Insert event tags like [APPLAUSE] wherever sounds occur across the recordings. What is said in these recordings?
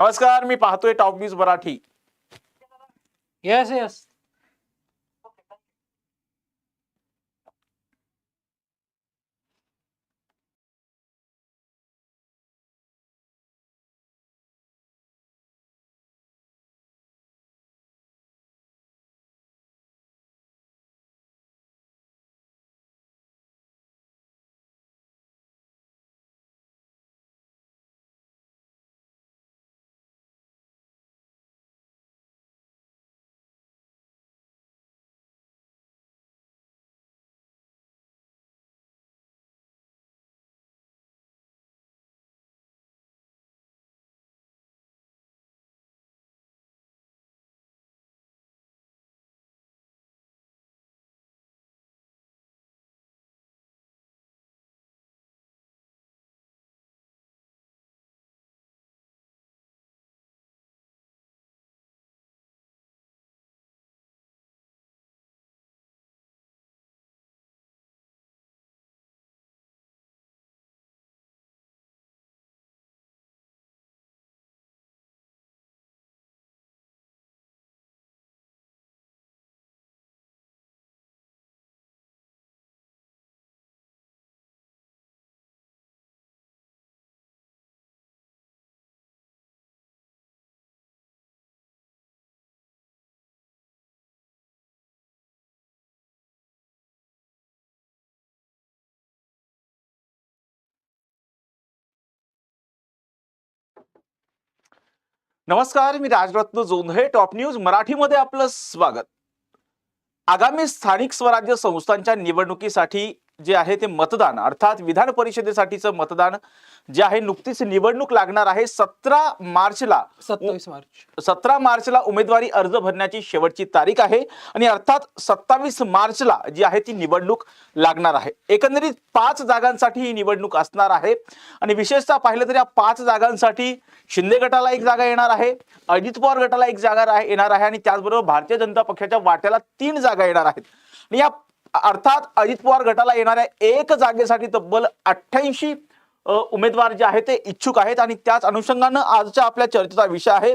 नमस्कार मी पाहतोय top news Marathi. Yes yes नमस्कार मी राजरत्न जोंधळे टॉप न्यूज मराठीमध्ये आपलं स्वागत. आगामी स्थानिक स्वराज्य संस्थांच्या निवडणुकीसाठी जे आहे ते मतदान अर्थात विधान परिषदेसाठीचं मतदान जे आहे नुकतीच निवडणूक लागणार आहे. सतरा मार्चला सत्तावीस मार्च. सतरा मार्चला उमेदवारी अर्ज भरण्याची शेवटची तारीख आहे आणि अर्थात सत्तावीस मार्चला जी आहे ती निवडणूक लागणार आहे. एकंदरीत पाच जागांसाठी ही निवडणूक असणार आहे आणि विशेषतः पाहिलं तर या पाच जागांसाठी शिंदे गटाला एक जागा येणार आहे अजित पवार गटाला एक जागा येणार आहे आणि त्याचबरोबर भारतीय जनता पक्षाच्या वाट्याला तीन जागा येणार आहेत. आणि या अर्थात अजित पवार गटाला येणाऱ्या एक जागेसाठी तब्बल अठ्ठ्याऐंशी उमेदवार जे आहेत ते इच्छुक आहेत आणि त्याच अनुषंगानं आजच्या आपल्या चर्चेचा विषय आहे.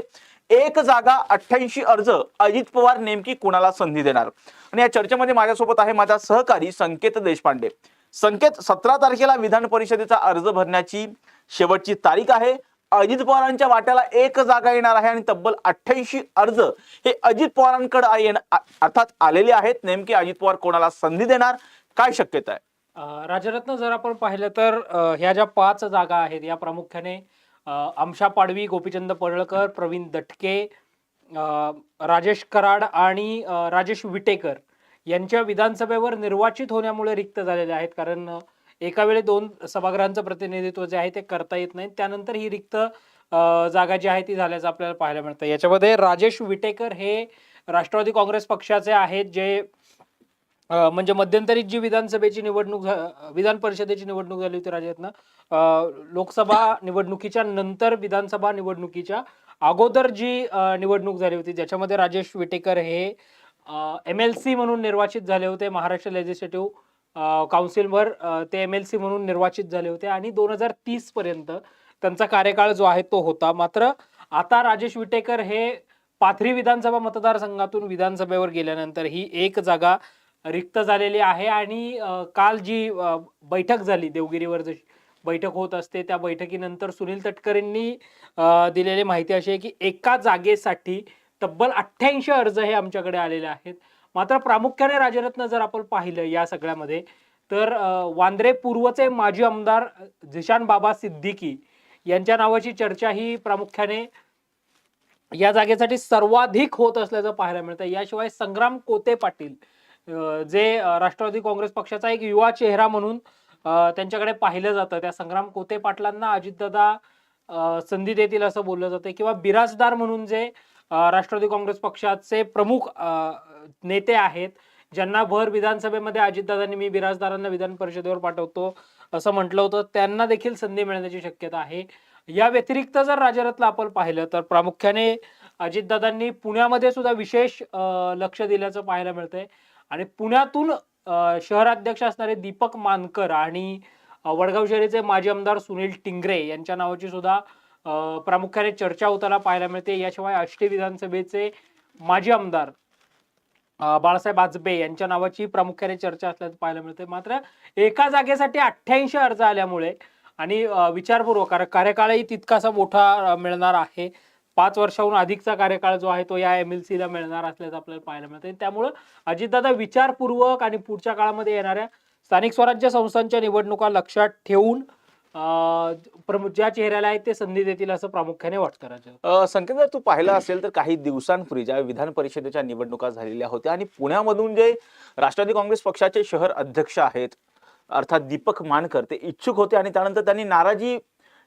एक जागा अठ्ठ्याऐंशी अर्ज अजित पवार नेमकी कुणाला संधी देणार? आणि या चर्चेमध्ये माझ्यासोबत आहे माझा सहकारी संकेत देशपांडे. संकेत सतरा तारखेला विधान परिषदेचा अर्ज भरण्याची शेवटची तारीख आहे. अजित पवारांच्या वाट्याला एक जागा येणार आहे आणि तब्बल अठ्ठ्याऐंशी अर्ज हे अजित पवारांकडे आ- अर्थात आलेले आहेत. नेमके अजित पवार कोणाला संधी देणार? काय शक्यता आहे? राजरत्न जर आपण पाहिलं तर ह्या ज्या पाच जागा आहेत या प्रामुख्याने अमशा आमशा पाडवी गोपीचंद पडळकर प्रवीण दटके राजेश कराड आणि राजेश विटेकर यांच्या विधानसभेवर निर्वाचित होण्यामुळे रिक्त झालेले आहेत. कारण एका वेळी दोन सभागृहांचं प्रतिनिधित्व जे आहे ते करता येत नाही. त्यानंतर ही रिक्त जागा जी आहे ती झाल्याचं आपल्याला पाहायला मिळतं. याच्यामध्ये राजेश विटेकर हे राष्ट्रवादी काँग्रेस पक्षाचे आहेत जे म्हणजे मध्यंतरी जी विधानसभेची निवडणूक झा- विधान परिषदेची निवडणूक झाली होती राज्यातनं लोकसभा निवडणुकीच्या नंतर विधानसभा निवडणुकीच्या अगोदर जी निवडणूक झाली होती ज्याच्यामध्ये राजेश विटेकर हे एम एल सी म्हणून निर्वाचित झाले होते महाराष्ट्र लेजिस्लेटिव्ह काउन्सिलवर ते एम एल सी म्हणून निर्वाचित झाले होते आणि दोन हजार तीस पर्यंत त्यांचा कार्यकाळ जो आहे तो होता. मात्र आता राजेश विटेकर हे पाथरी विधानसभा मतदारसंघातून विधानसभेवर गेल्यानंतर ही एक जागा रिक्त झालेली आहे आणि काल जी बैठक झाली देवगिरीवर जशी बैठक होत असते त्या बैठकीनंतर सुनील तटकरेंनी दिलेली माहिती अशी आहे की एका जागेसाठी तब्बल अठ्ठ्याऐंशी अर्ज हे आमच्याकडे आलेले आहेत. मात्र प्रामुख्याने राजरत्न जर आपण पाहिलं या सगळ्यामध्ये तर वांद्रे पूर्वचे माजी आमदार झिशान बाबा सिद्दीकी यांच्या नावाची चर्चा ही प्रामुख्याने या जागेसाठी सर्वाधिक होत असल्याचं पाहायला मिळतं. याशिवाय संग्राम कोते पाटील जे राष्ट्रवादी काँग्रेस पक्षाचा एक युवा चेहरा म्हणून त्यांच्याकडे पाहिलं जातं. त्या संग्राम कोते पाटलांना अजितदादा संधी देतील असं बोललं जातं किंवा बिराजदार म्हणून जे राष्ट्रवादी काँग्रेस पक्षाचे प्रमुख नेते आहेत ज्यांना भर विधानसभेमध्ये अजितदादांनी मी बिराजदारांना विधान परिषदेवर पाठवतो असं म्हटलं होतं त्यांना देखील संधी मिळण्याची शक्यता आहे. या व्यतिरिक्त जर राजरत्न आपण पाहिलं तर प्रामुख्याने अजितदादांनी पुण्यामध्ये सुद्धा विशेष लक्ष दिल्याचं पाहायला मिळतंय. आणि पुण्यातून शहराध्यक्ष असणारे दीपक मानकर आणि वडगाव शहरीचे माजी आमदार सुनील टिंगरे यांच्या नावाची सुद्धा प्रामुख्याने चर्चा होताना पाहायला मिळते. याशिवाय आष्टी विधानसभेचे माजी आमदार बाळासाहेब आजबे यांच्या नावाची प्रामुख्याने चर्चा असल्याचं पाहायला मिळते. मात्र एका जागेसाठी अठ्ठ्याऐंशी अर्ज आल्यामुळे आणि विचारपूर्वक कार्यकाळही तितकासा मोठा मिळणार आहे. पाच वर्षाहून अधिकचा कार्यकाळ जो आहे तो या एम एल सीला मिळणार असल्याचं आपल्याला पाहायला मिळते. त्यामुळं अजितदादा विचारपूर्वक आणि पुढच्या काळामध्ये येणाऱ्या स्थानिक स्वराज्य संस्थांच्या निवडणुका लक्षात ठेवून प्रमुख ज्या चेहऱ्याला आहेत ते संधी देतील असं प्रामुख्याने वाटतं राज्यात संकेत जर तू पाहिलं असेल तर काही दिवसांपूर्वी ज्या विधान परिषदेच्या निवडणुका झालेल्या होत्या आणि पुण्यामधून जे राष्ट्रवादी काँग्रेस पक्षाचे शहर अध्यक्ष आहेत अर्थात दीपक मानकर ते इच्छुक होते आणि त्यानंतर त्यांनी नाराजी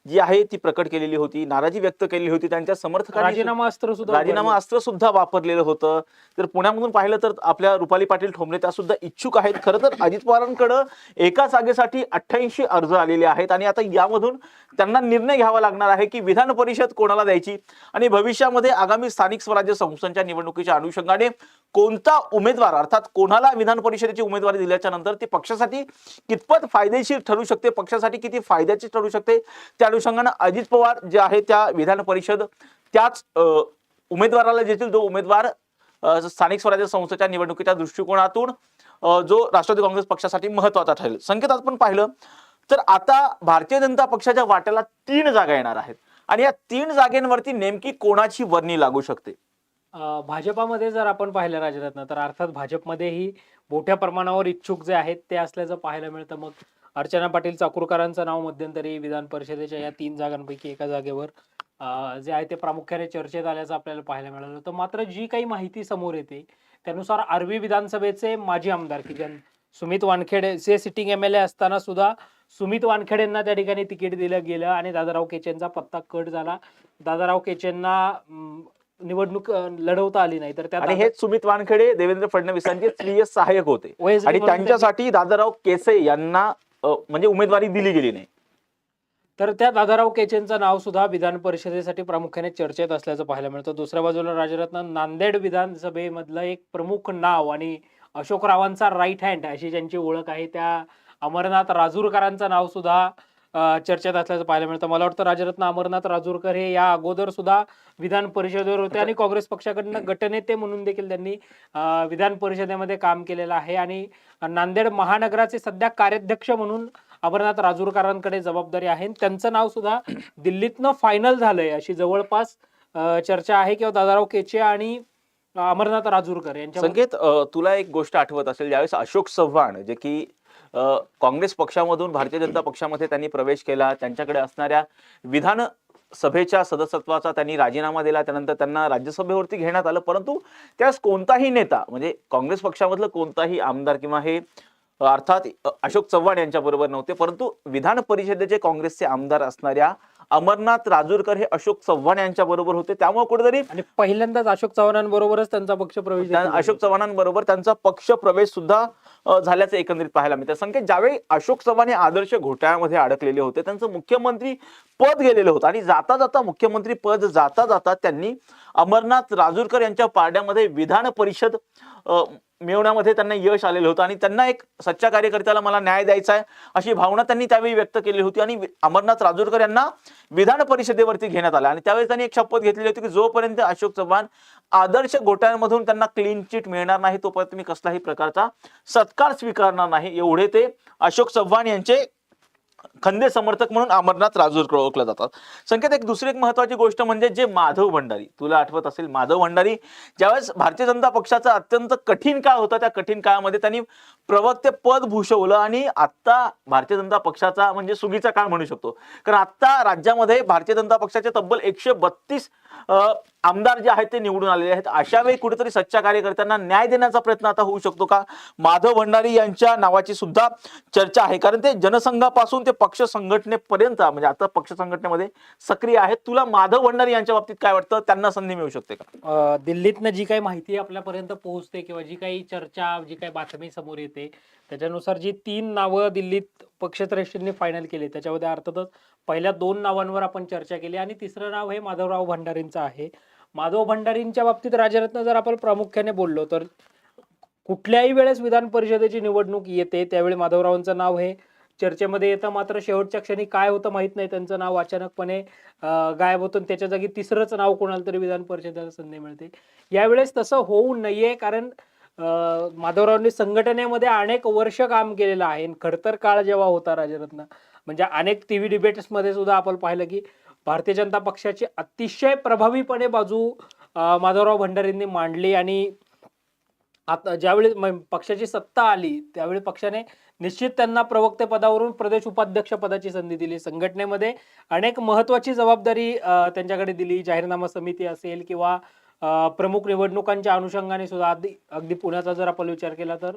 जी आहे ती प्रकट केलेली होती नाराजी व्यक्त केलेली होती त्यांच्या समर्थकांनी राजीनामा अस्त्र सुद्धा राजीनामा. अस्त्र सुद्धा वापरलेलं होतं तर पुण्यामधून पाहिलं तर आपल्या रुपाली पाटील ठोंबरे त्या सुद्धा इच्छुक आहेत खरं तर अजित पवारांकडं एका जागेसाठी अठ्ठ्याऐंशी अर्ज आलेले आहेत आणि आता यामधून त्यांना निर्णय घ्यावा लागणार आहे की विधान परिषद कोणाला द्यायची आणि भविष्यामध्ये आगामी स्थानिक स्वराज्य संस्थांच्या निवडणुकीच्या अनुषंगाने कोणता उमेदवार अर्थात कोणाला विधान परिषदेची उमेदवारी दिल्याच्या नंतर ती पक्षासाठी कितपत फायदेशीर ठरू शकते पक्षासाठी किती फायद्याची ठरू शकते त्या अनुषंगानं अजित पवार जे आहे त्या विधान परिषद त्याच उमेदवाराला देतील जो उमेदवार स्थानिक स्वराज्य संस्थेच्या निवडणुकीच्या दृष्टिकोनातून जो राष्ट्रवादी काँग्रेस पक्षासाठी महत्त्वाचा ठरेल. संकेत आपण पाहिलं तर आता भारतीय जनता पक्षाच्या वाट्याला तीन जागा येणार आहेत. आणि या तीन जागेंवरती नेमकी कोणाची वर्णी लागू शकते? भाजपामध्ये जर आपण पाहिलं राजरत्न तर अर्थात भाजपमध्येही मोठ्या प्रमाणावर इच्छुक जे आहेत ते असल्याचं पाहायला मिळतं. मग अर्चना पाटील चाकूरकरांचं नाव मध्यंतरी विधान परिषदेच्या या तीन जागांपैकी एका जागेवर जे आहे ते प्रामुख्याने चर्चेत आल्याचं आपल्याला पाहायला मिळालं होतं. मात्र जी काही माहिती समोर येते त्यानुसार आर्वी विधानसभेचे माजी आमदार की ज्यां सुमित वानखेडे जे सिटिंग एम एल ए असताना सुद्धा सुमित वानखेडेंना त्या ठिकाणी तिकीट दिलं गेलं आणि दादाराव केचेंचा पत्ता कट झाला. दादाराव केचेंना निवडणूक लढवता आली नाही तर त्या आणि हेच सुमित वानखेडे देवेंद्र फडणवीसांचे प्रिय सहाय्यक होते. आणि त्यांच्यासाठी दादाराव केसे यांना अ, म्हणजे उमेदवारी दिली गेली नाही. तर त्या दादाराव केचेंचं नाव सुद्धा विधान परिषदेसाठी प्रामुख्याने चर्चेत असल्याचं पाहायला मिळतं. दुसऱ्या बाजूला राजरत्न नांदेड विधानसभेमधलं एक प्रमुख नाव आणि अशोकरावांचा राईट हँड अशी ज्यांची ओळख आहे त्या अमरनाथ राजूरकरांचं नाव सुद्धा चर्चेत असल्याचं पाहायला मिळतं. मला वाटतं राजरत्न अमरनाथ राजूरकर हे या अगोदर सुद्धा विधान परिषदेवर होते आणि काँग्रेस पक्षाकडनं गटनेते म्हणून देखील त्यांनी विधान परिषदेमध्ये काम केलेलं आहे. आणि नांदेड महानगराचे सध्या कार्याध्यक्ष म्हणून अमरनाथ राजूरकरांकडे जबाबदारी आहे. त्यांचं नाव सुद्धा दिल्लीतनं फायनल झालंय अशी जवळपास चर्चा आहे. किंवा दादाराव केचे आणि अमरनाथ राजूरकर यांच्या संकेत तुला एक गोष्ट आठवत असेल. ज्यावेळेस अशोक चव्हाण जे की काँग्रेस पक्षामधून भारतीय जनता पक्षामध्ये त्यांनी प्रवेश केला. त्यांच्याकडे असणाऱ्या विधान सभेच्या सदस्यत्वाचा त्यांनी राजीनामा दिला. त्यानंतर त्यांना राज्यसभेवरती घेण्यात आलं. परंतु त्यास कोणताही नेता म्हणजे काँग्रेस पक्षामधलं कोणताही आमदार किंवा हे अर्थात अशोक चव्हाण यांच्याबरोबर नव्हते. परंतु विधान परिषदेचे काँग्रेसचे आमदार असणाऱ्या अमरनाथ राजूरकर हे अशोक चव्हाण यांच्या बरोबर होते. त्यामुळे कुठेतरी आणि पहिल्यांदाच अशोक चव्हाणांबरोबरच त्यांचा पक्ष प्रवेश अशोक चव्हाणांबरोबर त्यांचा पक्ष प्रवेश सुद्धा झाल्याचं एकंदरीत पाहायला मिळतं. संकेत ज्यावेळी अशोक चव्हाण हे आदर्श घोटाळ्यामध्ये अडकलेले होते त्यांचं मुख्यमंत्री पद गेलेलं होतं. आणि जाता जाता मुख्यमंत्री पद जाता जाता त्यांनी अमरनाथ राजूरकर यांच्या पारड्यामध्ये विधान परिषद मिळवण्यामध्ये त्यांना यश आलेलं होतं आणि त्यांना एक सच्चा कार्यकर्त्याला मला न्याय द्यायचा आहे अशी भावना त्यांनी त्यावेळी व्यक्त केली होती आणि अमरनाथ राजूरकर यांना विधान परिषदेवरती घेण्यात आलं. आणि त्यावेळी त्यांनी एक शपथ घेतलेली होती की जोपर्यंत अशोक चव्हाण आदर्श घोटाळ्यांमधून त्यांना क्लीन चिट मिळणार नाही तोपर्यंत मी कसलाही प्रकारचा सत्कार स्वीकारणार नाही एवढे ते अशोक चव्हाण यांचे खंदे समर्थक म्हणून अमरनाथ राजूरकर ओळखले जातात. संकेत एक दुसरी एक महत्वाची गोष्ट म्हणजे जे माधव भंडारी तुला आठवत असेल माधव भंडारी ज्यावेळेस भारतीय जनता पक्षाचा अत्यंत कठीण काळ होता त्या कठीण काळामध्ये त्यांनी प्रवक्ते पद भूषवलं आणि आत्ता भारतीय जनता पक्षाचा म्हणजे सुगीचा काळ म्हणू शकतो. कारण आत्ता राज्यामध्ये भारतीय जनता पक्षाचे तब्बल एकशे बत्तीस आमदार जे आहेत ते निवडून आलेले आहेत. अशा वेळी कुठेतरी सच्च्या कार्यकर्त्यांना न्याय देण्याचा प्रयत्न आता होऊ शकतो का? माधव भंडारी यांच्या नावाची सुद्धा चर्चा आहे. कारण ते जनसंघापासून ते पक्ष संघटनेपर्यंत म्हणजे आता पक्ष संघटनेमध्ये सक्रिय आहेत. तुला माधव भंडारी यांच्या बाबतीत काय वाटतं? त्यांना संधी मिळू शकते का? दिल्लीतनं जी काही माहिती आपल्यापर्यंत पोहोचते किंवा जी काही चर्चा जी काही बातमी समोर येते त्याच्यानुसार जी तीन नावं दिल्लीत पक्षश्रेष्ठींनी फायनल केली त्याच्यामध्ये अर्थातच पहिल्या दोन नावांवर आपण चर्चा केली आणि तिसरं नाव हे माधवराव भंडारींचं आहे. माधव भंडारींच्या बाबतीत राजरत्न जर आपण प्रामुख्याने बोललो तर कुठल्याही वेळेस विधान परिषदेची निवडणूक येते त्यावेळी माधवरावांचं नाव हे चर्चेमध्ये येतं. मात्र शेवटच्या क्षणी काय होतं माहीत नाही. त्यांचं नाव अचानकपणे गायब होतं त्याच्या जागी तिसरंच नाव कोणाला तरी विधान परिषदेला संधी मिळते. यावेळेस तसं होऊ नये कारण माधवरावांनी संघटनेमध्ये अनेक वर्ष काम केलेलं आहे. आणि खडतर काळ जेव्हा होता राजरत्न म्हणजे अनेक टी व्ही डिबेट्समध्ये सुद्धा आपण पाहिलं की भारतीय जनता पक्षाची अतिशय प्रभावीपणे बाजू माधवराव भंडारींनी मांडली. आणि आता ज्यावेळी पक्षाची सत्ता आली त्यावेळी पक्षाने निश्चित त्यांना प्रवक्ते पदावरून प्रदेश उपाध्यक्ष पदाची संधी दिली. संघटनेमध्ये अनेक महत्वाची जबाबदारी त्यांच्याकडे दिली. जाहीरनामा समिती असेल किंवा प्रमुख निवडणुकांच्या अनुषंगाने सुद्धा अगदी अगदी पुण्याचा जर आपण विचार केला तर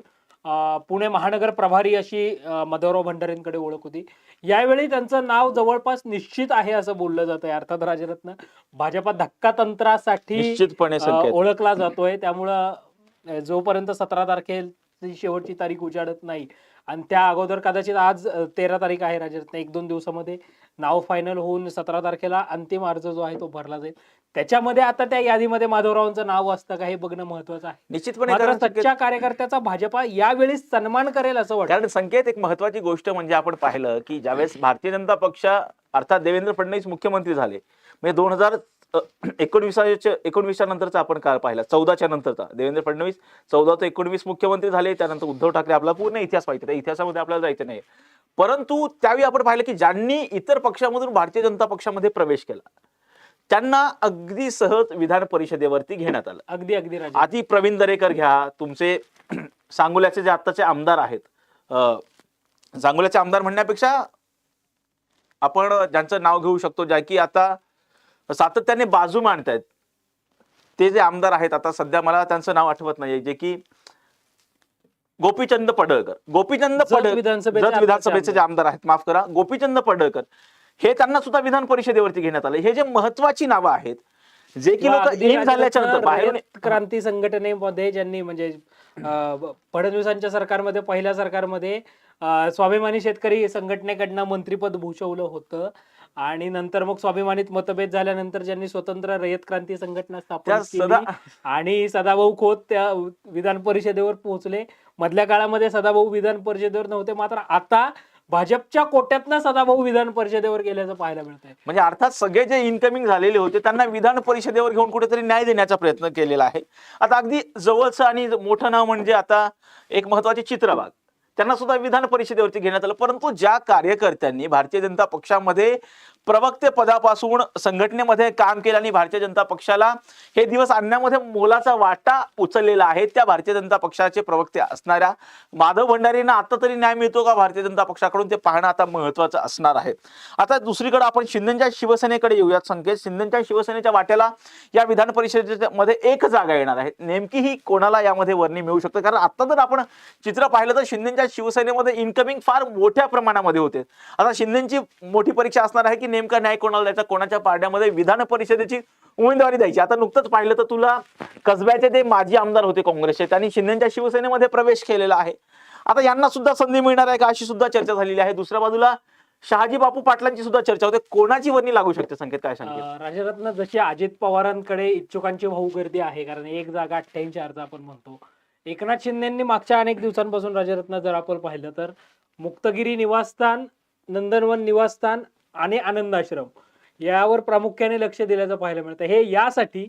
पुणे महानगर प्रभारी अशी माधवराव भंडारींकडे ओळख होती. यावेळी त्यांचं नाव जवळपास निश्चित आहे असं बोललं जात आहे अर्थात राजरत्न. भाजपा धक्का तंत्रासाठी ओळखला जातोय. त्यामुळं जोपर्यंत सतरा तारखेची शेवटची तारीख उजाडत नाही आणि त्या अगोदर कदाचित आज तेरा तारीख आहे राजरत्न. एक दोन दिवसामध्ये नाव फायनल होऊन सतरा तारखेला अंतिम अर्ज जो आहे तो भरला जाईल. त्याच्यामध्ये आता त्या यादीमध्ये माधवरावांचं नाव असतं का हे बघणं महत्वाचं आहे. निश्चितपणे सच्च्या कार्यकर्त्याचा भाजपा यावेळी सन्मान करेल असं वाटतं. कारण संकेत एक महत्वाची गोष्ट म्हणजे आपण पाहिलं की ज्यावेळेस भारतीय जनता पक्ष अर्थात देवेंद्र फडणवीस मुख्यमंत्री झाले म्हणजे दोन हजार एकोणवीसाच्या एकोणवीसच्या नंतरचा आपण काळ पाहिला. चौदाच्या नंतरचा. देवेंद्र फडणवीस चौदा ते एकोणवीस मुख्यमंत्री झाले त्यानंतर उद्धव ठाकरे आपला पूर्ण इतिहास पाहिजे त्या इतिहासामध्ये आपल्याला जायचं नाही परंतु त्यावेळी आपण पाहिलं की ज्यांनी इतर पक्षामधून भारतीय जनता पक्षामध्ये प्रवेश केला त्यांना अगदी सहज विधान परिषदेवरती घेण्यात आलं. अगदी अगदी आधी प्रवीण दरेकर घ्या तुमचे सांगोल्याचे जे आत्ताचे आमदार आहेत सांगोल्याचे आमदार म्हणण्यापेक्षा आपण ज्यांचं नाव घेऊ शकतो ज्या की आता सातत्याने बाजू मांडतायत. ते जे आमदार आहेत आता सध्या मला त्यांचं नाव आठवत नाही जे की गोपीचंद पडळकर. गोपीचंद जत पडळ विधानसभेचे. जे आमदार आहेत माफ करा गोपीचंद पडळकर. हे त्यांना सुद्धा विधान परिषदेवरती घेण्यात आलं. हे जे महत्वाची नावं आहेत जे की लोक अगदी इन झाल्याच्यानंतर राजरत्न बाहेरून रयत क्रांती संघटनेमध्ये ज्यांनी म्हणजे फडणवीसांच्या सरकारमध्ये पहिल्या सरकारमध्ये स्वाभिमानी शेतकरी संघटनेकडनं मंत्रीपद भूषवलं होतं. आणि नंतर मग स्वाभिमानीत मतभेद झाल्यानंतर ज्यांनी स्वतंत्र रयत क्रांती संघटना स्थापन केली सदा आणि सदाभाऊ खोत त्या विधान परिषदेवर पोहोचले. मधल्या काळामध्ये सदाभाऊ विधान परिषदेवर नव्हते मात्र आता भाजपच्या कोट्यातनं सदाभाऊ विधान परिषदेवर गेल्याचं पाहायला मिळत आहे म्हणजे अर्थात सगळे जे इन्कमिंग झालेले होते त्यांना विधान परिषदेवर घेऊन कुठेतरी न्याय देण्याचा प्रयत्न केलेला आहे. आता अगदी जवळचं आणि मोठं नाव म्हणजे आता एक महत्त्वाचे चित्रबाग. त्यांना सुद्धा विधान परिषदेवरती घेण्यात आलं. परंतु ज्या कार्यकर्त्यांनी भारतीय जनता पक्षामध्ये प्रवक्ते पदापासून संघटनेमध्ये काम केलं आणि भारतीय जनता पक्षाला हे दिवस आणण्यामध्ये मोलाचा वाटा उचललेला आहे त्या भारतीय जनता पक्षाचे प्रवक्ते असणाऱ्या माधव भंडारींना आता तरी न्याय मिळतो का? भारतीय जनता पक्षाकडून ते पाहणं आता महत्वाचं असणार आहे. आता दुसरीकडे आपण शिंदेच्या शिवसेनेकडे येऊयात संकेत. शिंदेच्या शिवसेनेच्या वाट्याला या विधान परिषदेमध्ये एक जागा येणार आहे. नेमकी ही कोणाला यामध्ये वर्णी मिळू शकते? कारण आता जर आपण चित्र पाहिलं तर शिंदेच्या शिवसेनेमध्ये इन्कमिंग फार मोठ्या प्रमाणामध्ये होते. आता शिंदेची मोठी परीक्षा असणार आहे की नेमका न्याय कोणाला द्यायचा? कोणाच्या पारड्यामध्ये विधान परिषदेची उमेदवारी द्यायची? आता नुकतंच पाहिलं तर तुला कसब्याचे ते माजी आमदार होते काँग्रेसचे. त्यांनी शिंदेच्या शिवसेनेमध्ये प्रवेश केलेला आहे. आता यांना सुद्धा संधी मिळणार आहे का? अशी सुद्धा चर्चा झालेली आहे. दुसऱ्या बाजूला शहाजी बापू पाटलांची सुद्धा चर्चा होते. कोणाची वर्णी लागू शकते? संकेत काय सांगते? राजरत्न जशी अजित पवारांकडे इच्छुकांची भाऊ गर्दी आहे. कारण एक जागा अठ्ठ्याऐंशी अर्ज आपण म्हणतो. एकनाथ शिंदेंनी मागच्या अनेक दिवसांपासून राजरत्न जर आपण पाहिलं तर मुक्तगिरी निवासस्थान नंदनवन निवासस्थान आणि आनंद आश्रम यावर प्रामुख्याने लक्ष दिल्याचं पाहायला मिळतं. हे यासाठी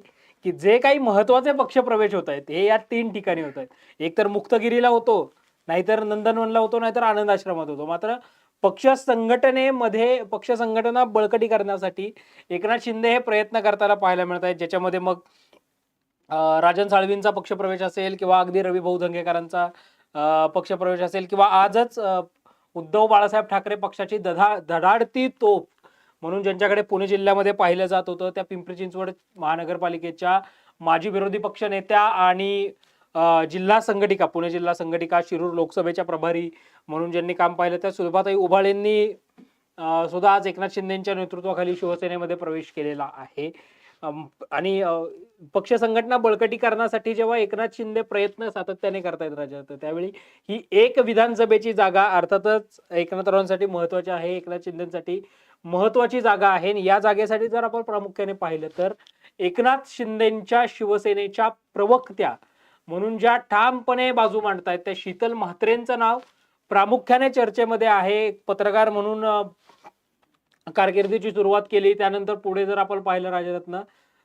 की जे काही महत्त्वाचे पक्ष प्रवेश होत आहेत हे या तीन ठिकाणी होत आहेत. एक तर मुक्तगिरीला होतो नाहीतर नंदनवनला होतो नाहीतर आनंद आश्रमात होतो. मात्र पक्ष संघटनेमध्ये पक्ष संघटना बळकटी करण्यासाठी एकनाथ शिंदे हे प्रयत्न करताना पाहायला मिळत आहेत. ज्याच्यामध्ये मग राजन साळवींचा पक्षप्रवेश असेल किंवा अगदी रवी भाऊ धंगेकरांचा पक्षप्रवेश असेल किंवा आजच उद्धव बाळासाहेब ठाकरे पक्षाची दधा धडाडती तोफ म्हणून ज्यांच्याकडे पुणे जिल्ह्यामध्ये पाहिलं जात होतं त्या पिंपरी चिंचवड महानगरपालिकेच्या माजी विरोधी पक्ष नेत्या आणि जिल्हा संघटिका पुणे जिल्हा संघटिका शिरूर लोकसभेच्या प्रभारी म्हणून ज्यांनी काम पाहिलं त्या सुलभाताई उभाळेंनी सुद्धा आज एकनाथ शिंदेच्या नेतृत्वाखाली शिवसेनेमध्ये प्रवेश केलेला आहे. आणि पक्ष संघटना बळकटीकरणासाठी जेव्हा एकनाथ शिंदे प्रयत्न सातत्याने करतायत राज्यात त्यावेळी ही एक विधानसभेची जागा अर्थातच एकनाथरावांसाठी महत्वाची आहे एकनाथ शिंदेसाठी महत्वाची जागा आहे. आणि या जागेसाठी जर आपण प्रामुख्याने पाहिलं तर एकनाथ शिंदेच्या शिवसेनेच्या प्रवक्त्या म्हणून ज्या ठामपणे बाजू मांडतायत त्या शीतल म्हात्रेंचं नाव प्रामुख्याने चर्चेमध्ये आहे. पत्रकार म्हणून कारकिर्दीची सुरुवात केली. त्यानंतर पुढे जर आपण पाहिलं राजरत्न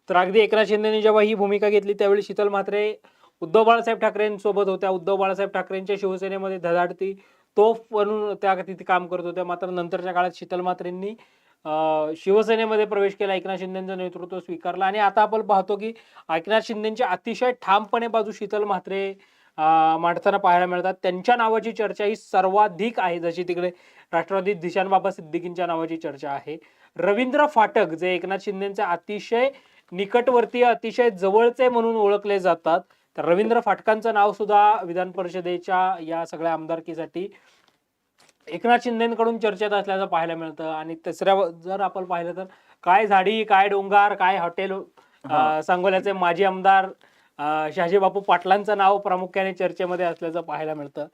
तर अगदी एकनाथ शिंदेनी जेव्हा ही भूमिका घेतली त्यावेळी शीतल म्हात्रे उद्धव बाळासाहेब ठाकरेंसोबत होत्या. उद्धव बाळासाहेब ठाकरेंच्या शिवसेनेमध्ये धडाडती तोफ बनून त्या तिथे काम करत होत्या. मात्र नंतरच्या काळात शीतल म्हात्रेंनी शिवसेनेमध्ये प्रवेश केला. एकनाथ शिंदेचं नेतृत्व स्वीकारलं. आणि आता आपण पाहतो की एकनाथ शिंदेची अतिशय ठामपणे बाजू शीतल म्हात्रे मांडताना पाहायला मिळतात. त्यांच्या नावाची चर्चा ही सर्वाधिक आहे जशी तिकडे राष्ट्रवादी दिशान बाबा सिद्दीकींच्या नावाची चर्चा आहे. रवींद्र फाटक जे एकनाथ शिंदेचे अतिशय निकटवर्तीय अतिशय जवळचे म्हणून ओळखले जातात तर रवींद्र फाटकांचं नाव सुद्धा विधान परिषदेच्या या सगळ्या आमदारकीसाठी एकनाथ शिंदेकडून चर्चेत असल्याचं पाहायला मिळतं. आणि तिसऱ्या जर आपण पाहिलं तर काय झाडी काय डोंगर काय हॉटेल. सांगोल्याचे माजी आमदार शहाजीबापू पाटलांचं नाव प्रामुख्याने चर्चेमध्ये असल्याचं पाहायला मिळतं.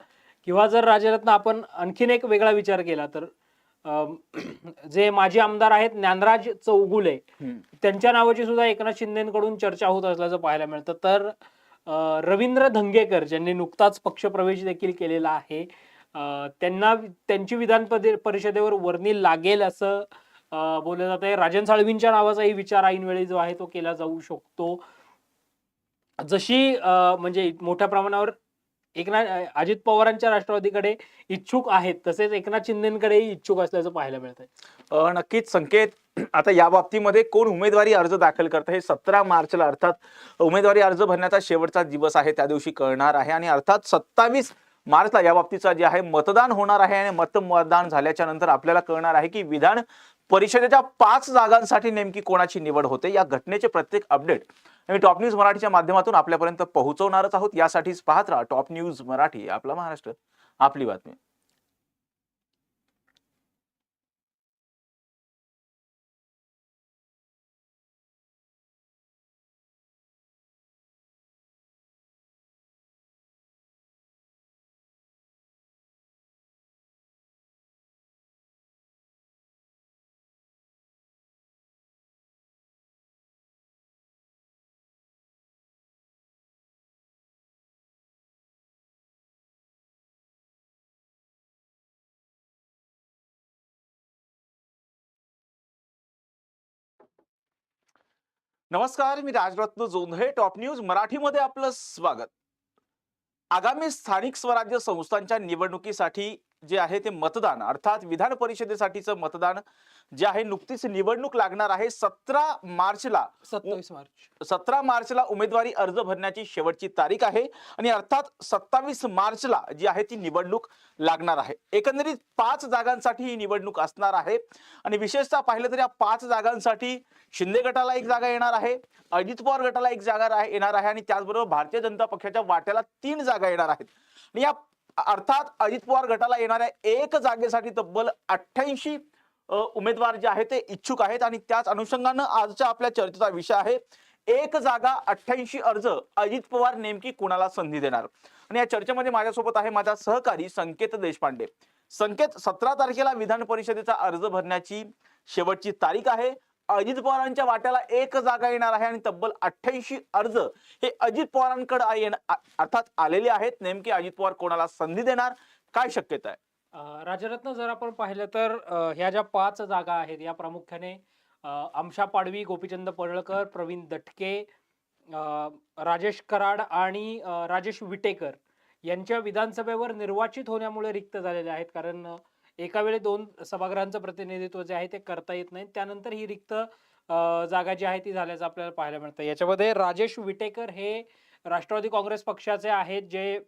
किंवा जर राजरत्न आपण आणखीन एक वेगळा विचार केला तर [CLEARS THROAT] जे माजी आमदार आहेत ज्ञानराज चौगुले. त्यांच्या नावाची सुद्धा एकनाथ शिंदेकडून चर्चा होत असल्याचं पाहायला मिळतं. तर रवींद्र धंगेकर ज्यांनी नुकताच पक्षप्रवेश देखील केलेला आहे त्यांना त्यांची विधान परिषदेवर वर्णी लागेल असं बोललं जात आहे राजन साळवींच्या नावाचाही विचार ऐनवेळी जो आहे तो केला जाऊ शकतो. जशी म्हणजे मोठ्या प्रमाणावर एकनाथ अजित पवारांच्या राष्ट्रवादीकडे इच्छुक आहेत तसेच एकनाथ शिंदेकडेही इच्छुक असल्याचं पाहायला मिळत नक्कीच संकेत. आता या बाबतीमध्ये कोण उमेदवारी अर्ज दाखल करतं हे सतरा मार्चला अर्थात उमेदवारी अर्ज भरण्याचा शेवटचा दिवस आहे त्या दिवशी कळणार आहे. आणि अर्थात सत्तावीस मार्चला या बाबतीचा जे आहे मतदान होणार आहे आणि मतमतदान झाल्याच्यानंतर आपल्याला कळणार आहे की विधान परिषदेच्या पाच जागांसाठी नेमकी कोणाची निवड होते या घटनेचे प्रत्येक अपडेट आम्ही टॉप न्यूज मराठीच्या माध्यमातून आपल्यापर्यंत पोहोचवणारच आहोत. यासाठीच पाहत राहा टॉप न्यूज मराठी आपला महाराष्ट्र. आपली बातमी. नमस्कार मी राजरत्न जोंधळे टॉप न्यूज मराठीमध्ये आपलं स्वागत. आगामी स्थानिक स्वराज्य संस्थांच्या निवडणुकीसाठी जे आहे ते मतदान अर्थात विधान परिषदेसाठीचं मतदान जे आहे नुकतीच निवडणूक लागणार आहे. सतरा मार्चला सत्तावीस मार्च. सतरा मार्चला उमेदवारी अर्ज भरण्याची शेवटची तारीख आहे आणि अर्थात सत्तावीस मार्चला जी आहे ती निवडणूक लागणार आहे. एकंदरीत पाच जागांसाठी ही निवडणूक असणार आहे आणि विशेषतः पाहिलं तर या पाच जागांसाठी शिंदे गटाला एक जागा येणार आहे अजित पवार गटाला एक जागा येणार आहे आणि त्याचबरोबर भारतीय जनता पक्षाच्या वाट्याला तीन जागा येणार आहेत. आणि या अर्थात अजित पवार गटाला येणाऱ्या एक जागेसाठी तब्बल अठ्ठ्याऐंशी उमेदवार जे आहेत ते इच्छुक आहेत आणि त्याच अनुषंगानं आजच्या आपल्या चर्चेचा विषय आहे. एक जागा अठ्ठ्याऐंशी अर्ज अजित पवार नेमकी कुणाला संधी देणार? आणि या चर्चेमध्ये माझ्यासोबत आहे माझा सहकारी संकेत देशपांडे. संकेत सतरा तारखेला विधान परिषदेचा अर्ज भरण्याची शेवटची तारीख आहे. अजित पवारांच्या वाट्याला एक जागा येणार आहे आणि तब्बल अठ्ठ्याऐंशी अर्ज हे अजित पवारांकडे आ- अर्थात आलेले आहेत. नेमके अजित पवार कोणाला संधी देणार? काय शक्यता आहे? राजरत्न जर आपण पाहिलं तर ह्या ज्या पाच जागा आहेत या प्रामुख्याने अमशा आमशा पाडवी गोपीचंद पडळकर प्रवीण दटके राजेश कराड आणि राजेश विटेकर यांच्या विधानसभेवर निर्वाचित होण्यामुळे रिक्त झालेले आहेत. कारण एका वेळी दोन सभागृहांचं प्रतिनिधित्व जे आहे ते करता येत नाही. त्यानंतर ही रिक्त जागा जी आहे ती झाल्याचं आपल्याला पाहायला मिळतं. याच्यामध्ये राजेश विटेकर हे राष्ट्रवादी काँग्रेस पक्षाचे आहेत जे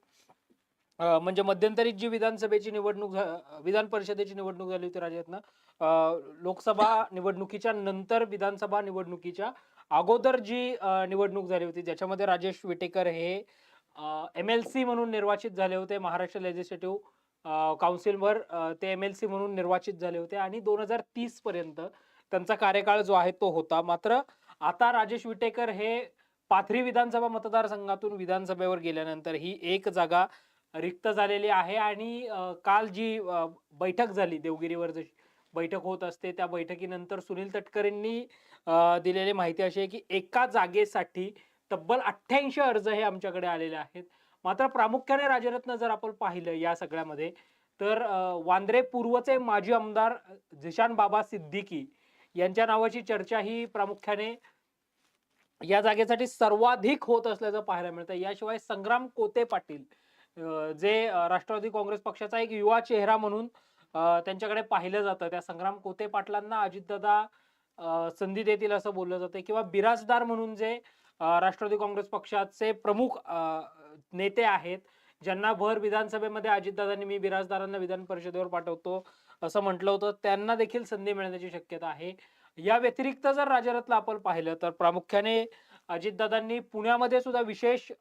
म्हणजे मध्यंतरी जी विधानसभेची निवडणूक झा- विधान परिषदेची निवडणूक झाली होती राज्यातनं लोकसभा निवडणुकीच्या नंतर विधानसभा निवडणुकीच्या अगोदर जी निवडणूक झाली होती ज्याच्यामध्ये राजेश विटेकर हे एम एल सी म्हणून निर्वाचित झाले होते महाराष्ट्र लेजिस्लेटिव्ह काउन्सिलवर ते एम एल सी म्हणून निर्वाचित झाले होते आणि दोन हजार तीस पर्यंत त्यांचा कार्यकाळ जो आहे तो होता. मात्र आता राजेश विटेकर हे पाथरी विधानसभा मतदारसंघातून विधानसभेवर गेल्यानंतर ही एक जागा रिक्त झालेली आहे आणि काल जी बैठक झाली देवगिरीवर जशी बैठक होत असते त्या बैठकीनंतर सुनील तटकरेंनी दिलेली माहिती अशी आहे की एका जागेसाठी तब्बल अठ्ठ्याऐंशी अर्ज हे आमच्याकडे आलेले आहेत. मात्र प्रामुख्याने राजरत्न जर आपण पाहिलं या सगळ्यामध्ये तर वांद्रे पूर्वचे माजी आमदार झिशान बाबा सिद्दीकी यांच्या नावाची चर्चा ही प्रामुख्याने या जागेसाठी सर्वाधिक होत असल्याचं पाहायला मिळतं. याशिवाय संग्राम कोते पाटील जे राष्ट्रवादी काँग्रेस पक्षाचा एक युवा चेहरा म्हणून त्यांच्याकडे पाहिलं जातं. त्या संग्राम कोते पाटलांना अजितदादा संधी देतील असं बोललं जातं. किंवा बिराजदार म्हणून जे राष्ट्रवादी काँग्रेस पक्षाचे प्रमुख नेते आहेत ज्यांना भर विधानसभेमध्ये अजितदादांनी मी बिराजदारांना विधान परिषदेवर पाठवतो असं म्हटलं होतं त्यांना देखील संधी मिळण्याची शक्यता आहे. या व्यतिरिक्त जर राजरत्न आपण पाहिलं तर प्रामुख्याने अजितदादांनी पुण्यामध्ये सुद्धा विशेष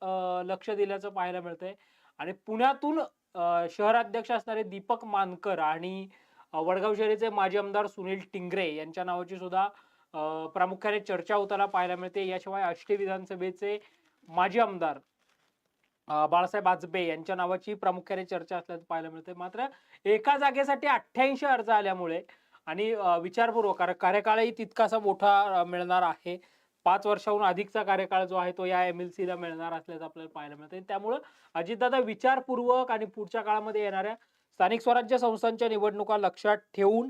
लक्ष दिल्याचं पाहायला मिळतंय. आणि पुण्यातून शहराध्यक्ष असणारे दीपक मानकर आणि वडगाव शहरीचे माजी आमदार सुनील टिंगरे यांच्या नावाची सुद्धा प्रामुख्याने चर्चा होताना पाहायला मिळते. याशिवाय आष्टी विधानसभेचे माजी आमदार बाळासाहेब आजबे यांच्या नावाची प्रामुख्याने चर्चा असल्याचं पाहायला मिळते मात्र एका जागेसाठी अठ्ठ्याऐंशी अर्ज आल्यामुळे आणि विचारपूर्वक कारण कार्यकाळही तितकासा मोठा मिळणार आहे. पाच वर्षाहून अधिकचा कार्यकाळ जो आहे तो या एम एल सीला मिळणार असल्याचं आपल्याला पाहायला मिळते त्यामुळं अजितदादा विचारपूर्वक आणि पुढच्या काळामध्ये येणाऱ्या स्थानिक स्वराज्य संस्थांच्या निवडणुका लक्षात ठेवून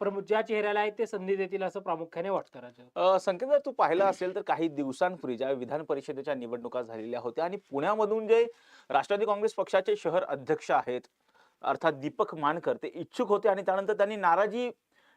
प्रमुख ज्या चेहऱ्याला आहे ते संधी देतील असं प्रामुख्याने वाटतं राज्य संकेत जर तू पाहिलं असेल तर काही दिवसांपूर्वी ज्या विधान परिषदेच्या निवडणुका झालेल्या होत्या आणि पुण्यामधून जे राष्ट्रवादी काँग्रेस पक्षाचे शहर अध्यक्ष आहेत अर्थात दीपक मानकर ते इच्छुक होते आणि त्यानंतर त्यांनी नाराजी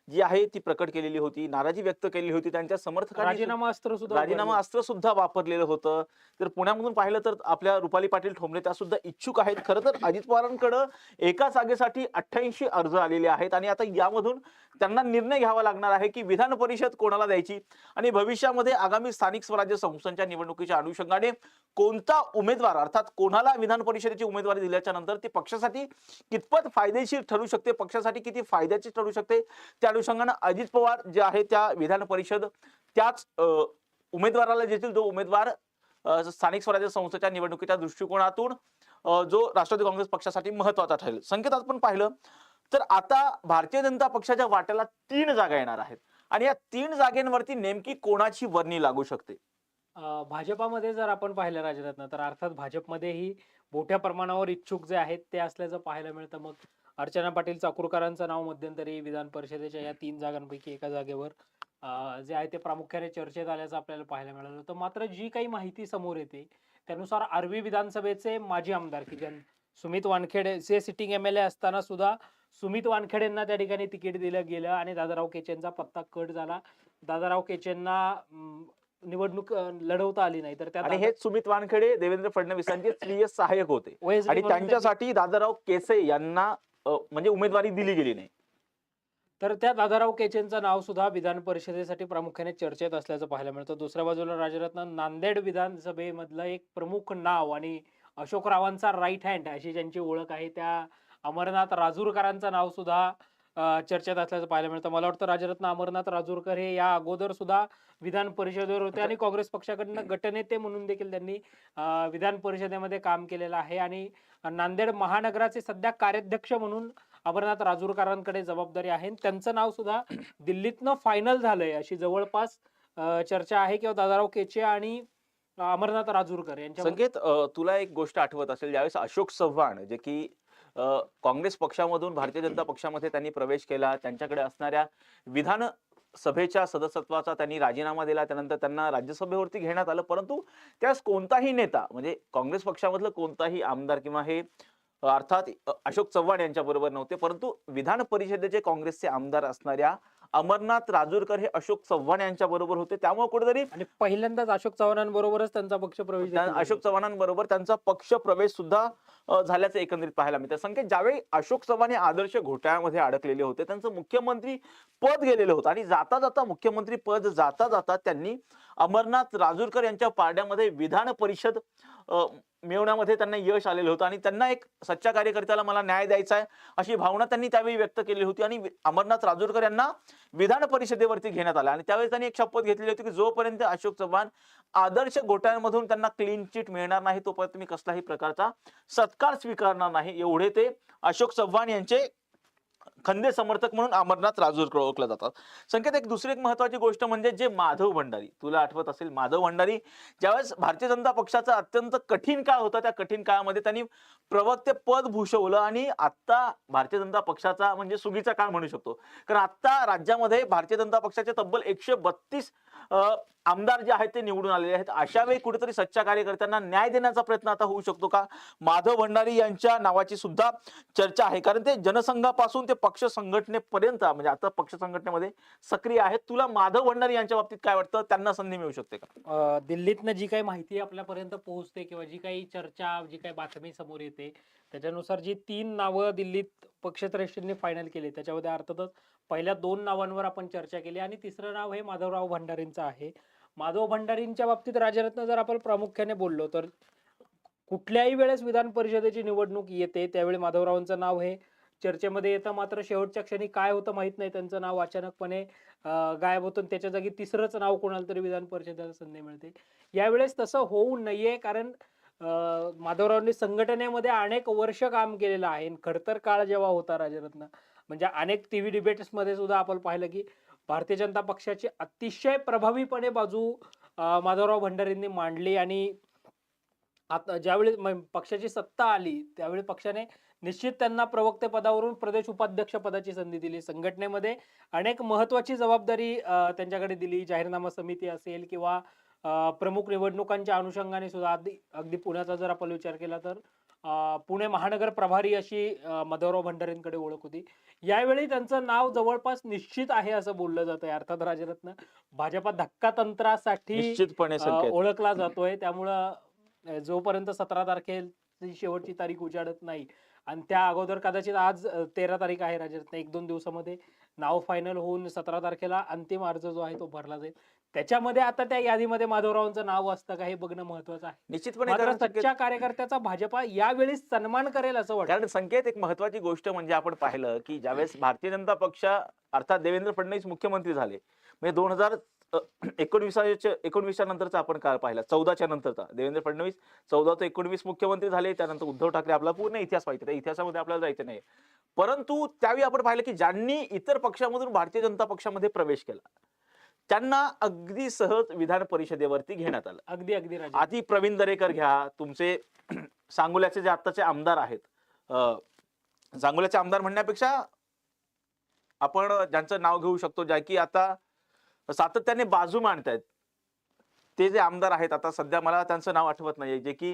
जी आहे ती प्रकट केलेली होती नाराजी व्यक्त केलेली होती त्यांच्या समर्थकांनी राजीनामा अस्त्र सुद्धा राजीनामा अस्त्र सुद्धा वापरलेलं होतं. तर पुण्यामधून पाहिलं तर आपल्या रुपाली पाटील ठोंबरे त्या सुद्धा इच्छुक आहेत. खरं तर अजित पवारांकडं एका जागेसाठी अठ्ठ्याऐंशी अर्ज आलेले आहेत आणि आता यामधून त्यांना निर्णय घ्यावा लागणार आहे की विधान परिषद कोणाला द्यायची आणि भविष्यामध्ये आगामी स्थानिक स्वराज्य संस्थांच्या निवडणुकीच्या अनुषंगाने कोणता उमेदवार अर्थात कोणाला विधान परिषदेची उमेदवारी दिल्याच्या नंतर ती पक्षासाठी कितपत फायदेशीर ठरू शकते पक्षासाठी किती फायद्याची ठरू शकते त्या अनुषंगानं अजित पवार जे आहे त्या विधान परिषद त्याच उमेदवाराला देतील जो उमेदवार स्थानिक स्वराज्य संस्थेच्या निवडणुकीच्या दृष्टिकोनातून जो राष्ट्रवादी काँग्रेस पक्षासाठी महत्त्वाचा ठरेल. संकेत आपण पाहिलं तर आता भारतीय जनता पक्षाच्या वाट्याला तीन जागा येणार आहेत. आणि या तीन जागेंवरती नेमकी कोणाची वर्णी लागू शकते? भाजपामध्ये जर आपण पाहिलं राजरत्न तर अर्थात भाजपमध्येही मोठ्या प्रमाणावर इच्छुक जे आहेत ते असल्याचं पाहायला मिळतं. मग अर्चना पाटील चाकूरकरांचं नाव मध्यंतरी विधान परिषदेच्या या तीन जागांपैकी एका जागेवर जे आहे ते प्रामुख्याने चर्चेत आल्याचं आपल्याला पाहायला मिळालं होतं. मात्र जी काही माहिती समोर येते त्यानुसार आर्वी विधानसभेचे माजी आमदार की ज्यां सुमित वानखेडे जे सिटिंग एम एल ए असताना सुद्धा सुमित वानखेडेंना त्या ठिकाणी तिकीट दिलं गेलं आणि दादाराव केचेंचा पत्ता कट झाला. दादाराव केचेंना निवडणूक लढवता आली नाही तर त्या आणि हेच सुमित वानखेडे देवेंद्र फडणवीसांचे स्त्रीय सहाय्यक होते. आणि त्यांच्यासाठी दादाराव केसे यांना अ, म्हणजे उमेदवारी दिली गेली नाही. तर त्या दादाराव केचेंचं नाव सुद्धा विधान परिषदेसाठी प्रामुख्याने चर्चेत असल्याचं पाहायला मिळतं. दुसऱ्या बाजूला राजरत्न नांदेड विधानसभेमधलं एक प्रमुख नाव आणि अशोकरावांचा राईट हँड अशी ज्यांची ओळख आहे त्या अमरनाथ राजूरकरांचं नाव सुद्धा चर्चेत असल्याचं पाहायला मिळतं. मला वाटतं राजरत्न अमरनाथ राजूरकर हे या अगोदर सुद्धा विधान परिषदेवर होते आणि काँग्रेस पक्षाकडनं गटनेते म्हणून देखील त्यांनी विधान परिषदेमध्ये काम केलेलं आहे आणि नांदेड महानगराचे सध्या कार्याध्यक्ष म्हणून अमरनाथ राजूरकरांकडे जबाबदारी आहे. त्यांचं नाव सुद्धा दिल्लीतनं फायनल झालंय अशी जवळपास चर्चा आहे किंवा दादाराव केचे आणि अमरनाथ राजूरकर यांच्या संकेत तुला एक गोष्ट आठवत असेल ज्यावेळेस अशोक चव्हाण जे की काँग्रेस पक्षामधून भारतीय जनता पक्षामध्ये त्यांनी प्रवेश केला. त्यांच्याकडे असणाऱ्या विधान सभेच्या सदस्यत्वाचा त्यांनी राजीनामा दिला. त्यानंतर त्यांना राज्यसभेवरती घेण्यात आलं. परंतु त्यास कोणताही नेता म्हणजे काँग्रेस पक्षामधलं कोणताही आमदार किंवा हे अर्थात अशोक चव्हाण यांच्या बरोबर नव्हते. परंतु विधान परिषदेचे काँग्रेसचे आमदार असणाऱ्या अमरनाथ राजूरकर हे अशोक चव्हाण यांच्या बरोबर होते. त्यामुळे कुठेतरी आणि पहिल्यांदाच अशोक चव्हाणांबरोबरच त्यांचा पक्ष प्रवेश अशोक. चव्हाणांबरोबर त्यांचा पक्ष प्रवेश सुद्धा झाल्याचं एकंदरीत पाहायला मिळतं. संकेत ज्यावेळी अशोक चव्हाण हे आदर्श घोटाळ्यामध्ये अडकलेले होते त्यांचं मुख्यमंत्री पद गेलेलं होतं. आणि जाता जाता मुख्यमंत्री पद जाता जाता त्यांनी अमरनाथ राजूरकर यांच्या पारड्यामध्ये विधान परिषद मिळवण्यामध्ये त्यांना यश आलेलं होतं आणि त्यांना एक सच्च्या कार्यकर्त्याला मला न्याय द्यायचा आहे अशी भावना त्यांनी त्यावेळी व्यक्त केली होती आणि अमरनाथ राजूरकर यांना विधान परिषदेवरती घेण्यात आलं. आणि त्यावेळी त्यांनी एक शपथ घेतलेली होती की जोपर्यंत अशोक चव्हाण आदर्श घोटाळ्यांमधून त्यांना क्लीन चिट मिळणार नाही तोपर्यंत मी कसलाही प्रकारचा सत्कार स्वीकारणार नाही एवढे ते अशोक चव्हाण यांचे खंदे समर्थक म्हणून अमरनाथ राजूरकर ओळखलं जातात. संकेत एक दुसरी एक महत्वाची गोष्ट म्हणजे जे माधव भंडारी. तुला आठवत असेल माधव भंडारी? ज्यावेळेस भारतीय जनता पक्षाचा अत्यंत कठीण काळ होता त्या कठीण काळामध्ये त्यांनी प्रवक्ते पद भूषवलं आणि आता भारतीय जनता पक्षाचा म्हणजे सुगीचा काळ म्हणू शकतो. कारण आता राज्यामध्ये भारतीय जनता पक्षाचे तब्बल एकशे बत्तीस आमदार जे आहेत ते निवडून आलेले आहेत. अशा वेळी कुठेतरी सच्च्या कार्यकर्त्यांना न्याय देण्याचा प्रयत्न आता होऊ शकतो का? माधव भंडारी यांच्या नावाची सुद्धा चर्चा आहे. कारण ते जनसंघापासून ते पक्ष पक्ष संघटनेपर्यंत म्हणजे आता पक्ष संघटनेमध्ये सक्रिय आहेत. तुला माधव भंडारी यांच्या बाबतीत काय वाटतं? त्यांना संधी मिळू शकते का? दिल्लीतनं जी काही माहिती आपल्यापर्यंत पोहोचते किंवा जी काही चर्चा जी काही बातमी समोर येते त्याच्यानुसार जी तीन नावं दिल्लीत पक्षश्रेष्ठींनी फायनल केली. त्याच्यामध्ये अर्थातच पहिल्या दोन नावांवर आपण चर्चा केली आणि तिसरं नाव हे माधवराव भंडारींचं आहे. माधव भंडारींच्या बाबतीत राजरत्न जर आपण प्रामुख्याने बोललो तर कुठल्याही वेळेस विधान परिषदेची निवडणूक येते त्यावेळी माधवरावांचं नाव हे चर्चेमध्ये येतं मात्र शेवटच्या क्षणी काय होतं माहीत नाही. त्यांचं नाव अचानकपणे गायब होतं आणि त्याच्या जागी तिसरंच नाव कोणाला तरी विधान परिषदेला संधी मिळते. यावेळेस तसं होऊ नये कारण माधवरावांनी संघटनेमध्ये अनेक वर्ष काम केलेलं आहे. आणि खडतर काळ जेव्हा होता राजरत्न म्हणजे अनेक टी व्ही डिबेट्समध्ये सुद्धा आपण पाहिलं की भारतीय जनता पक्षाची अतिशय प्रभावीपणे बाजू माधवराव भंडारींनी मांडली. आणि आता ज्यावेळी पक्षाची सत्ता आली त्यावेळी पक्षाने निश्चित त्यांना प्रवक्ते पदावरून प्रदेश उपाध्यक्ष पदाची संधी दिली. संघटनेमध्ये अनेक महत्वाची जबाबदारी त्यांच्याकडे दिली. जाहीरनामा समिती असेल किंवा प्रमुख निवडणुकांच्या अनुषंगाने सुद्धा अगदी अगदी पुण्याचा जर आपण विचार केला तर पुणे महानगर प्रभारी अशी माधवराव भंडारींकडे ओळख होती. यावेळी त्यांचं नाव जवळपास निश्चित आहे असं बोललं जात आहे अर्थात राजरत्न. भाजपा धक्का तंत्रासाठी ओळखला जातोय. त्यामुळं जोपर्यंत सतरा तारखेची शेवटची तारीख उजाडत नाही आणि त्या अगोदर कदाचित आज तेरा तारीख आहे राजरत्न. एक दोन दिवसामध्ये नाव फायनल होऊन सतरा तारखेला अंतिम अर्ज जो आहे तो भरला जाईल. त्याच्यामध्ये आता त्या यादीमध्ये माधवरावांचं नाव असतं का हे बघणं महत्वाचं आहे. निश्चितपणे सच्च्या कार्यकर्त्याचा भाजपा यावेळी सन्मान करेल असं वाटतं. कारण संकेत एक महत्वाची गोष्ट म्हणजे आपण पाहिलं की ज्यावेळेस भारतीय जनता पक्ष अर्थात देवेंद्र फडणवीस मुख्यमंत्री झाले म्हणजे दोन हजार एकोणवीसाच्या एकोणवीसच्या नंतरचा आपण काळ पाहिला. चौदाच्या नंतरचा. देवेंद्र फडणवीस चौदा ते एकोणवीस मुख्यमंत्री झाले त्यानंतर उद्धव ठाकरे आपला पूर्ण इतिहास पाहिजे त्या इतिहासामध्ये आपल्याला जायचं नाही परंतु त्यावेळी आपण पाहिलं की ज्यांनी इतर पक्षामधून भारतीय जनता पक्षामध्ये प्रवेश केला त्यांना अगदी सहज विधान परिषदेवरती घेण्यात आलं. अगदी अगदी आधी प्रवीण दरेकर घ्या तुमचे [CLEARS THROAT] सांगोल्याचे जे आत्ताचे आमदार आहेत सांगोल्याचे आमदार म्हणण्यापेक्षा आपण ज्यांचं नाव घेऊ शकतो ज्या की आता सातत्याने बाजू मांडतायत. ते जे आमदार आहेत आता सध्या मला त्यांचं नाव आठवत नाही जे की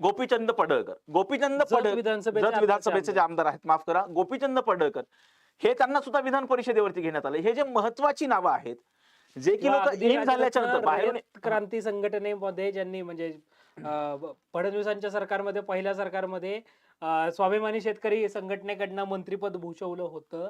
गोपीचंद पडळकर. गोपीचंद पडळकर विधानसभेचे जे आमदार. आहेत माफ करा गोपीचंद पडळकर. हे त्यांना सुद्धा विधान परिषदेवरती घेण्यात आले. हे जे महत्वाची नावं आहेत जे की लोक इन झाल्याच्यानंतर क्रांती संघटनेमध्ये ज्यांनी म्हणजे फडणवीसांच्या सरकारमध्ये पहिल्या सरकारमध्ये स्वाभिमानी शेतकरी संघटनेकडनं मंत्रीपद भूषवलं होतं.